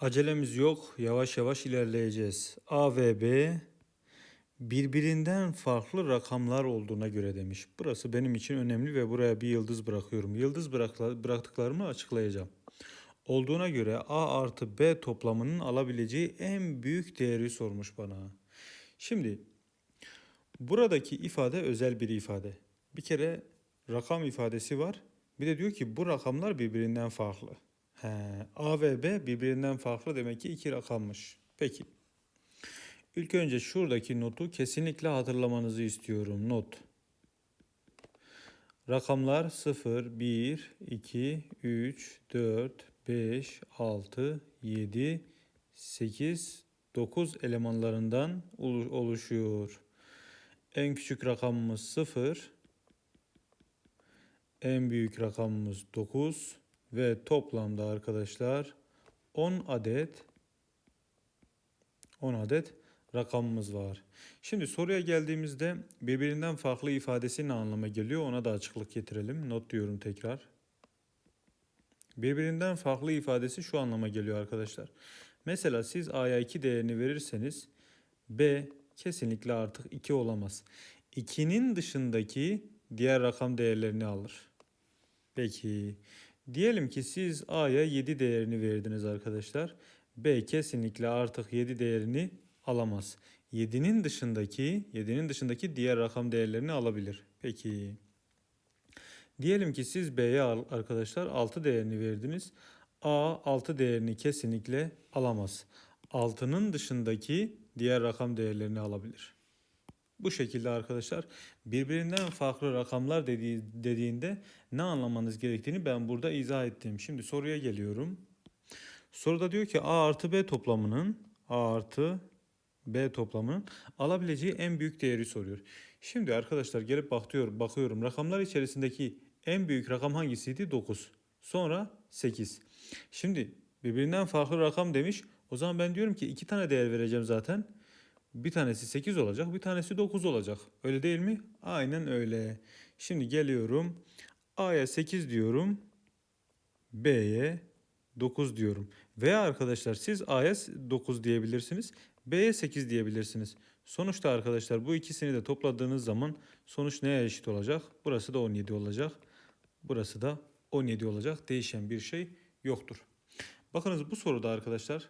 Acelemiz yok. Yavaş yavaş ilerleyeceğiz. A ve B birbirinden farklı rakamlar olduğuna göre demiş. Burası benim için önemli ve buraya bir yıldız bırakıyorum. Yıldız bıraktıklarımı açıklayacağım. Olduğuna göre A artı B toplamının alabileceği en büyük değeri sormuş bana. Şimdi buradaki ifade özel bir ifade. Bir kere rakam ifadesi var. Bir de diyor ki bu rakamlar birbirinden farklı. He, A ve B birbirinden farklı demek ki iki rakammış. Peki. İlk önce şuradaki notu kesinlikle hatırlamanızı istiyorum. Not. Rakamlar 0, 1, 2, 3, 4, 5, 6, 7, 8, 9 elemanlarından olu- oluşuyor. En küçük rakamımız 0. En büyük rakamımız 9 ve toplamda arkadaşlar 10 adet 10 adet rakamımız var. Şimdi soruya geldiğimizde birbirinden farklı ifadesi ne anlama geliyor ona da açıklık getirelim. Not diyorum tekrar. Birbirinden farklı ifadesi şu anlama geliyor arkadaşlar. Mesela siz A'ya 2 değerini verirseniz B kesinlikle artık 2 olamaz. 2'nin dışındaki diğer rakam değerlerini alır. Peki diyelim ki siz A'ya 7 değerini verdiniz arkadaşlar. B kesinlikle artık 7 değerini alamaz. 7'nin dışındaki 7'nin dışındaki diğer rakam değerlerini alabilir. Peki Diyelim ki siz B'ye arkadaşlar 6 değerini verdiniz. A 6 değerini kesinlikle alamaz. 6'nın dışındaki diğer rakam değerlerini alabilir. Bu şekilde arkadaşlar birbirinden farklı rakamlar dediği, dediğinde ne anlamanız gerektiğini ben burada izah ettim. Şimdi soruya geliyorum. Soruda diyor ki A artı B toplamının A artı B toplamının alabileceği en büyük değeri soruyor. Şimdi arkadaşlar gelip bakıyorum, bakıyorum rakamlar içerisindeki en büyük rakam hangisiydi? 9. Sonra 8. Şimdi birbirinden farklı rakam demiş. O zaman ben diyorum ki iki tane değer vereceğim zaten. Bir tanesi 8 olacak, bir tanesi 9 olacak. Öyle değil mi? Aynen öyle. Şimdi geliyorum. A'ya 8 diyorum. B'ye 9 diyorum. Veya arkadaşlar siz A'ya 9 diyebilirsiniz. B'ye 8 diyebilirsiniz. Sonuçta arkadaşlar bu ikisini de topladığınız zaman sonuç neye eşit olacak? Burası da 17 olacak. Burası da 17 olacak. Değişen bir şey yoktur. Bakınız bu soruda arkadaşlar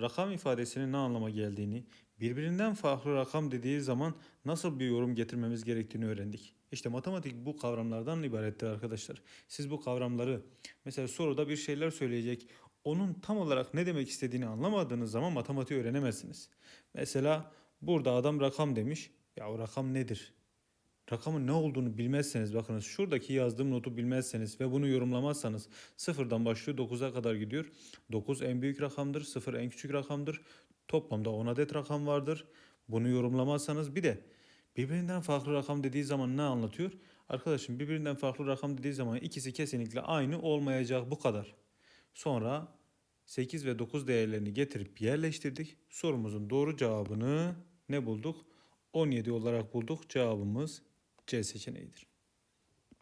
rakam ifadesinin ne anlama geldiğini, birbirinden farklı rakam dediği zaman nasıl bir yorum getirmemiz gerektiğini öğrendik. İşte matematik bu kavramlardan ibarettir arkadaşlar. Siz bu kavramları mesela soruda bir şeyler söyleyecek, onun tam olarak ne demek istediğini anlamadığınız zaman matematiği öğrenemezsiniz. Mesela burada adam rakam demiş. Ya o rakam nedir? Rakamın ne olduğunu bilmezseniz bakınız şuradaki yazdığım notu bilmezseniz ve bunu yorumlamazsanız sıfırdan başlıyor 9'a kadar gidiyor. 9 en büyük rakamdır, 0 en küçük rakamdır. Toplamda 10 adet rakam vardır. Bunu yorumlamazsanız bir de birbirinden farklı rakam dediği zaman ne anlatıyor? Arkadaşım birbirinden farklı rakam dediği zaman ikisi kesinlikle aynı olmayacak bu kadar. Sonra 8 ve 9 değerlerini getirip yerleştirdik. Sorumuzun doğru cevabını ne bulduk? 17 olarak bulduk. Cevabımız C seçeneğidir.